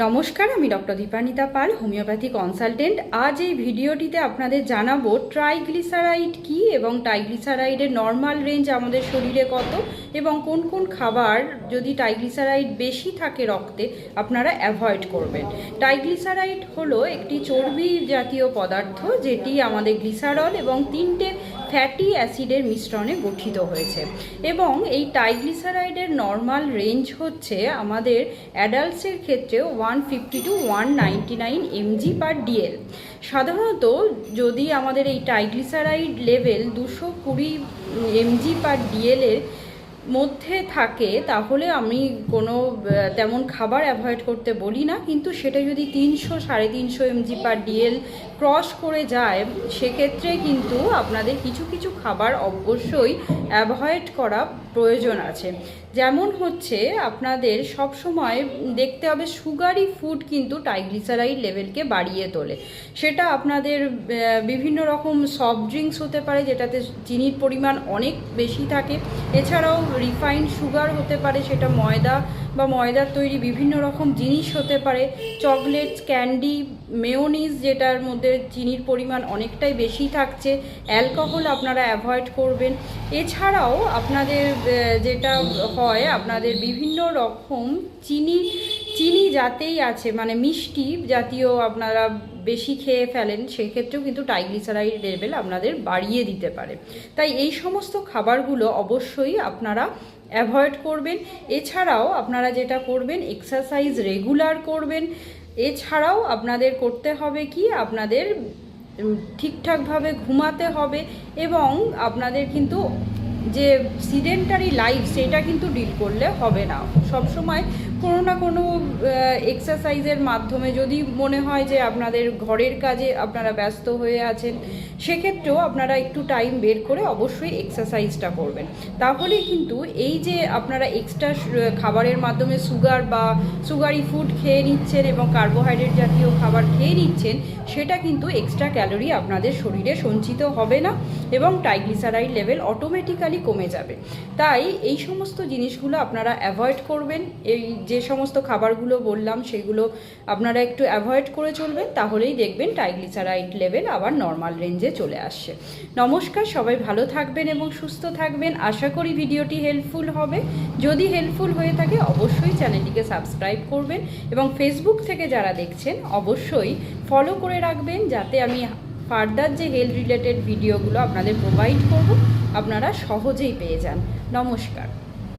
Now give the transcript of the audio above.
নমস্কার, আমি doctor Dipanita Pal homeopathy consultant. আজ এই ভিডিওটিতে আপনাদের জানাব ট্রাইগ্লিসারাইড কি এবং ট্রাইগ্লিসারাইডের নর্মাল রেঞ্জ আমাদের শরীরে কত এবং কোন কোন খাবার যদি ট্রাইগ্লিসারাইড বেশি থাকে রক্তে, আপনারা অ্যাভয়েড করবেন। ট্রাইগ্লিসারাইড হলো একটি চর্বি জাতীয় পদার্থ যেটি আমাদের গ্লিসারল এবং তিনটে ফ্যাটি অ্যাসিডের মিশ্রণে গঠিত হয়েছে এবং এই টাইগ্লিসারাইডের নর্মাল রেঞ্জ হচ্ছে আমাদের অ্যাডাল্টসের ক্ষেত্রে one fifty two one ninety nine MG per DL সাধারণত যদি আমাদের এই টাইগ্লিসারাইড লেভেল দুশো কুড়ি এমজি পার ডিএলের মধ্যে থাকে, তাহলে আমি কোনো তেমন খাবার অ্যাভয়েড করতে বলি না। কিন্তু সেটা যদি তিনশো, সাড়ে তিনশো এমজি পার ডিএল ক্রস করে যায়, সেক্ষেত্রে কিন্তু আপনাদের কিছু কিছু খাবার অবশ্যই অ্যাভয়েড করা প্রয়োজন আছে। যেমন হচ্ছে, আপনাদের সব সময় দেখতে হবে সুগারি ফুড কিন্তু ট্রাইগ্লিসারাইড লেভেলকে বাড়িয়ে তোলে। সেটা আপনাদের বিভিন্ন রকম সফট ড্রিঙ্কস হতে পারে, যেটাতে চিনির পরিমাণ অনেক বেশি থাকে। এছাড়াও রিফাইন্ড সুগার হতে পারে, সেটা ময়দা বা ময়দার তৈরি বিভিন্ন রকম জিনিস হতে পারে। চকলেটস ক্যান্ডি মেয়োনিজ যেটার মধ্যে চিনির পরিমাণ অনেকটাই বেশি থাকছে অ্যালকোহল আপনারা অ্যাভয়েড করবেন। এছাড়াও আপনাদের যেটা হয়, আপনাদের বিভিন্ন রকম চিনি চিনি যাতেই আছে মানে মিষ্টি জাতীয় আপনারা বেশি খেয়ে ফেলেন, সেক্ষেত্রেও কিন্তু ট্রাইগ্লিসারাইড লেভেল আপনাদের বাড়িয়ে দিতে পারে। তাই এই সমস্ত খাবারগুলো অবশ্যই আপনারা অ্যাভয়েড করবেন। এছাড়াও আপনারা যেটা করবেন, এক্সারসাইজ রেগুলার করবেন। এছাড়াও আপনাদের করতে হবে কি, আপনাদের ঠিকঠাকভাবে ঘুমাতে হবে এবং আপনাদের কিন্তু যে সিডেন্টারি লাইফ, সেটা কিন্তু ডিল করলে হবে না। সবসময় কোনো না কোনো এক্সারসাইজের মাধ্যমে যদি মনে হয় যে আপনাদের ঘরের কাজে আপনারা ব্যস্ত হয়ে আছেন, সেক্ষেত্রেও আপনারা একটু টাইম বের করে অবশ্যই এক্সারসাইজটা করবেন। তাহলে কিন্তু এই যে আপনারা এক্সট্রা খাবারের মাধ্যমে সুগার বা সুগারি ফুড খেয়ে নিচ্ছেন এবং কার্বোহাইড্রেট জাতীয় খাবার খেয়ে নিচ্ছেন, সেটা কিন্তু এক্সট্রা ক্যালোরি আপনাদের শরীরে সঞ্চিত হবে না এবং ট্রাইগ্লিসারাইড লেভেল অটোমেটিক্যালি কমে যাবে। তাই এই সমস্ত জিনিসগুলো আপনারা অ্যাভয়েড করবেন, এই যে সমস্ত খাবারগুলো বললাম সেগুলো আপনারা একটু অ্যাভয়েড করে চলবেন, তাহলেই দেখবেন ট্রাইগ্লিসারাইড লেভেল আবার নর্মাল রেঞ্জে চলে আসছে। নমস্কার, সবাই ভালো থাকবেন এবং সুস্থ থাকবেন। আশা করি ভিডিওটি হেল্পফুল হবে। যদি হেল্পফুল হয়ে থাকে, অবশ্যই চ্যানেলটিকে সাবস্ক্রাইব করবেন এবং ফেসবুক থেকে যারা দেখছেন, অবশ্যই ফলো করে রাখবেন যাতে আমি ফার্দার যে হেলথ রিলেটেড ভিডিওগুলো আপনাদের প্রোভাইড করব, আপনারা সহজেই পেয়ে যান। নমস্কার।